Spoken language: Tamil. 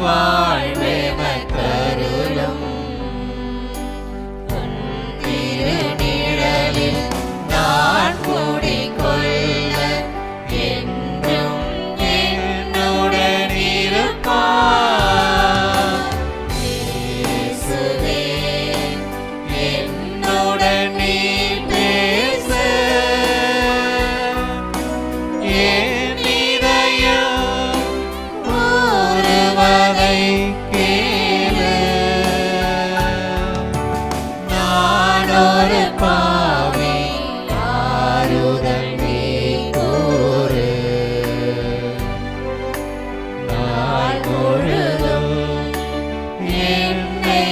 my എന്നോട് പാവേ ആരുതൽ നീ കൂറ് നാൾ മുഴുതും എന്നെ